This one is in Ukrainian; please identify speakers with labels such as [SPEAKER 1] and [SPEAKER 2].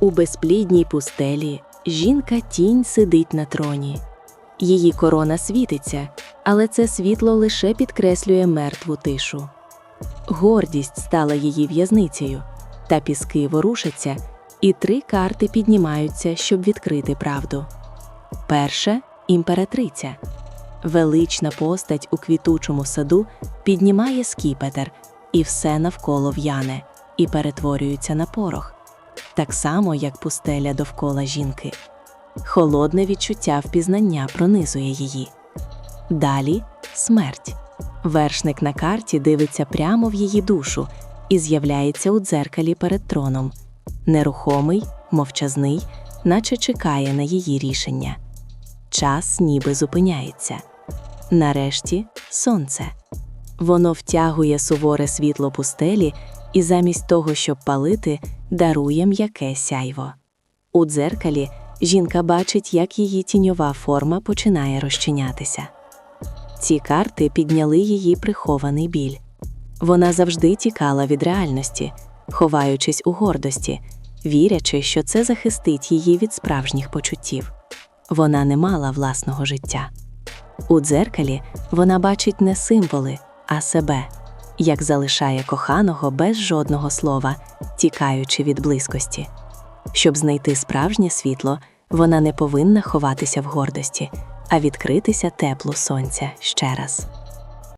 [SPEAKER 1] У безплідній пустелі жінка тінь сидить на троні. Її корона світиться, але це світло лише підкреслює мертву тишу. Гордість стала її в'язницею, та піски ворушаться, і три карти піднімаються, щоб відкрити правду. Перша імператриця. Велична постать у квітучому саду піднімає скіпетр, і все навколо в'яне, і перетворюється на порох, так само, як пустеля довкола жінки. Холодне відчуття впізнання пронизує її. Далі смерть. Вершник на карті дивиться прямо в її душу і з'являється у дзеркалі перед троном. Нерухомий, мовчазний, наче чекає на її рішення. Час ніби зупиняється. Нарешті сонце. Воно втягує суворе світло пустелі і замість того, щоб палити, дарує м'яке сяйво. У дзеркалі жінка бачить, як її тіньова форма починає розчинятися. Ці карти підняли її прихований біль. Вона завжди тікала від реальності, ховаючись у гордості, вірячи, що це захистить її від справжніх почуттів. Вона не мала власного життя. У дзеркалі вона бачить не символи, а себе, як залишає коханого без жодного слова, тікаючи від близькості. Щоб знайти справжнє світло, вона не повинна ховатися в гордості, а відкритися теплу сонця ще раз.